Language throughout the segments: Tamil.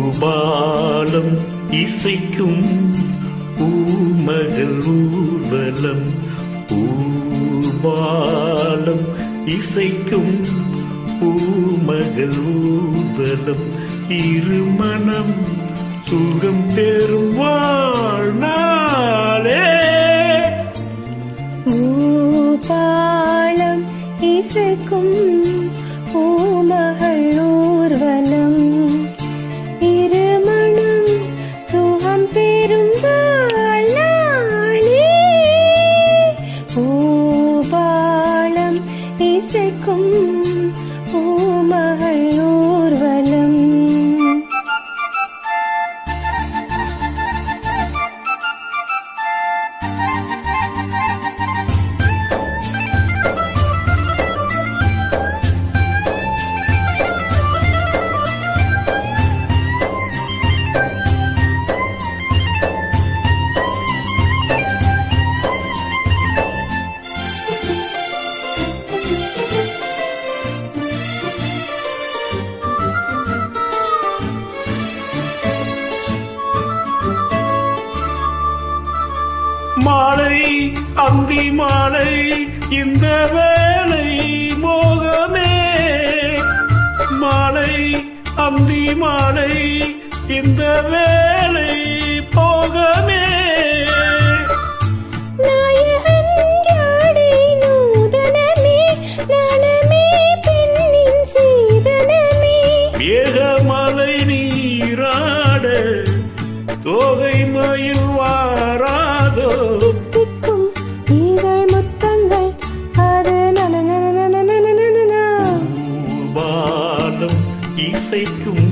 ஊர்வலம் இசைக்கும் ஊமகள் ஊர்வலம் ஊர்வாலம் இசைக்கும் பூமகள் ஊர்வலம் இருமணம் சுகம் பெறும் வாழ்நாளே. பூபாலம் இசைக்கும் மாலை அந்தி மாலை இந்த வேளை மோகமே. மாலை அந்தி மாலை இந்த வேளை போகமே. மேகமலை நீராட தோகை மயில் வாராதோ இசைக்கும்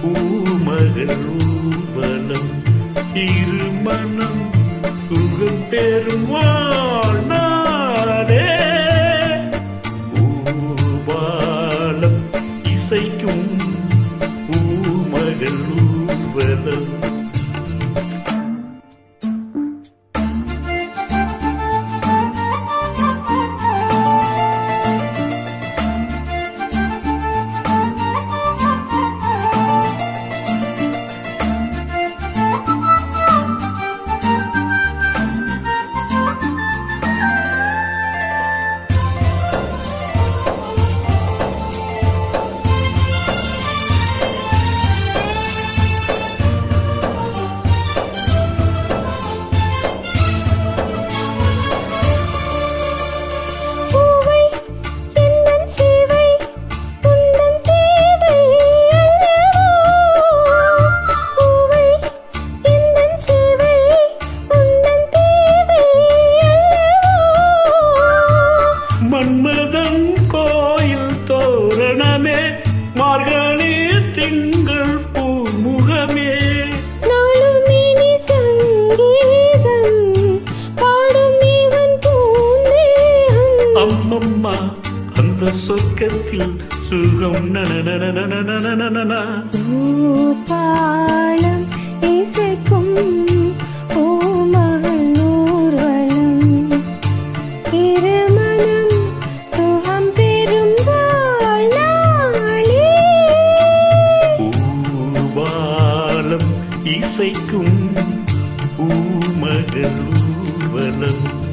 பூமகள் ஊர்வலம் திருமணம் சுகம் பெறும் சங்கீதம் அம்மம்மா அந்த சொர்க்கத்தில் சுகம் நனநனநனநனநனநன. பூபாலம் இசைக்கும் பூபாலம் இசைக்கும் பூமகள் ஊர்வலம்